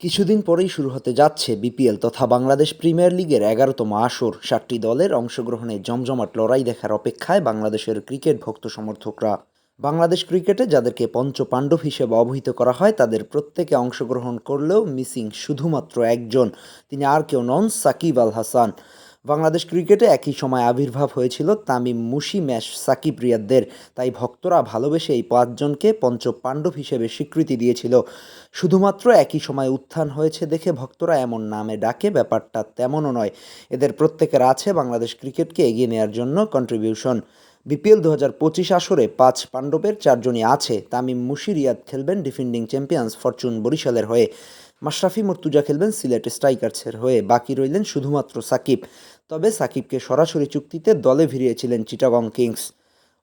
কিছুদিন পরেই শুরু হতে যাচ্ছে বিপিএল তথা বাংলাদেশ প্রিমিয়ার লিগের এগারোতম আসর। সাতটি দলের অংশগ্রহণে জমজমাট লড়াই দেখার অপেক্ষায় বাংলাদেশের ক্রিকেট ভক্ত সমর্থকরা। বাংলাদেশ ক্রিকেটে যাদেরকে পঞ্চ পাণ্ডব হিসেবে অবহিত করা হয়, তাদের প্রত্যেকে অংশগ্রহণ করলেও মিসিং শুধুমাত্র একজন। তিনি আর কেউ নন সাকিব আল হাসান। বাংলাদেশ ক্রিকেটে একই সময় আবির্ভাব হয়েছিল তামিম মুশি ম্যাশ সাকিব রিয়াদদের। তাই ভক্তরা ভালোবেসে এই পাঁচজনকে পঞ্চ পাণ্ডব হিসেবে স্বীকৃতি দিয়েছিল। শুধুমাত্র একই সময় উত্থান হয়েছে দেখে ভক্তরা এমন নামে ডাকে, ব্যাপারটা তেমনও নয়। এদের প্রত্যেকের আছে বাংলাদেশ ক্রিকেটকে এগিয়ে নেওয়ার জন্য কন্ট্রিবিউশন বিপিএল দু হাজার পঁচিশ আসরে পাঁচ পাণ্ডবের চারজনই আছে। তামিম মুশি রিয়াদ খেলবেন ডিফেন্ডিং চ্যাম্পিয়ন্স ফরচুন বরিশালের হয়ে। মাশরাফি মর্তুজা খেলবেন সিলেট স্ট্রাইকার্সের হয়ে। বাকি রইলেন শুধুমাত্র সাকিব। তবে সাকিবকে সরাসরি চুক্তিতে দলে ভিড়িয়েছিলেন চিটাগং কিংস।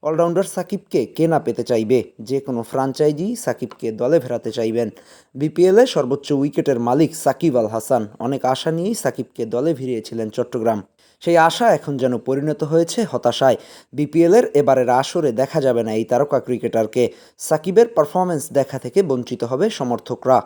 অলরাউন্ডার সাকিবকে কে না পেতে চাইবে? যে কোনো ফ্রাঞ্চাইজি সাকিবকে দলে ফেরাতে চাইবেন। বিপিএলে সর্বোচ্চ উইকেটের মালিক সাকিব আল হাসান। অনেক আশা নিয়েই সাকিবকে দলে ভিড়িয়েছিলেন চট্টগ্রাম। সেই আশা এখন যেন পরিণত হয়েছে হতাশায়। বিপিএলের এবারের আসরে দেখা যাবে না এই তারকা ক্রিকেটারকে। সাকিবের পারফরমেন্স দেখা থেকে বঞ্চিত হবে সমর্থকরা।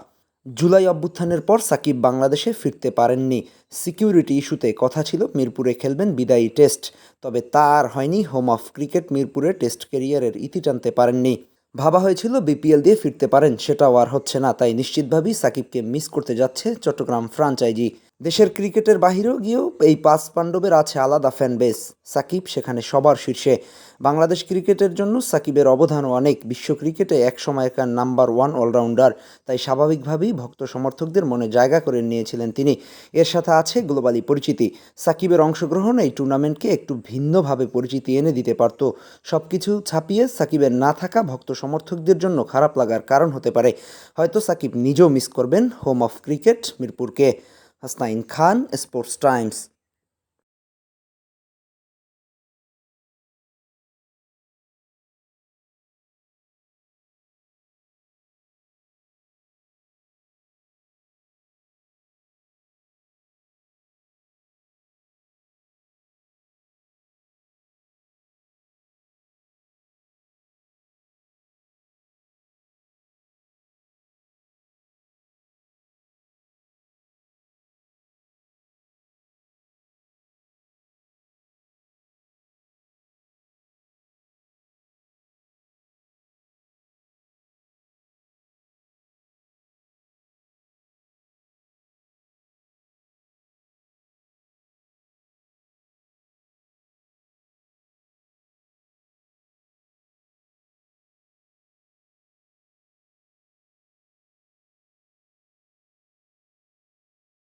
জুলাই অভ্যুত্থানের পর সাকিব বাংলাদেশে ফিরতে পারেননি। সিকিউরিটি ইস্যুতে কথা ছিল, মিরপুরে খেলবেন বিদায়ী টেস্ট, তবে তা আর হয়নি। হোম অফ ক্রিকেট মিরপুরে টেস্ট কেরিয়ারের ইতি টানতে পারেননি। ভাবা হয়েছিল, বিপিএল দিয়ে ফিরতে পারেন, সেটাও আর হচ্ছে না, তাই নিশ্চিতভাবেই সাকিবকে মিস করতে যাচ্ছে চট্টগ্রাম ফ্রাঞ্চাইজি। দেশের ক্রিকেটের বাহিরেও গিয়েও এই পাঁচ পাণ্ডবের আছে আলাদা ফ্যান বেস সাকিব সেখানে সবার শীর্ষে। বাংলাদেশ ক্রিকেটের জন্য সাকিবের অবদানও অনেক। বিশ্ব ক্রিকেটে এক সময়কার নাম্বার ওয়ান অলরাউন্ডার তাই স্বাভাবিকভাবেই ভক্ত সমর্থকদের মনে জায়গা করে নিয়েছিলেন তিনি। এর সাথে আছে গ্লোবালি পরিচিতি। সাকিবের অংশগ্রহণ এই টুর্নামেন্টকে একটু ভিন্নভাবে পরিচিতি এনে দিতে পারত। সব কিছু ছাপিয়ে সাকিবের না থাকা ভক্ত সমর্থকদের জন্য খারাপ লাগার কারণ হতে পারে। হয়তো সাকিব নিজেও মিস করবেন হোম অফ ক্রিকেট মিরপুরকে। Hasnain Khan, Sports Times.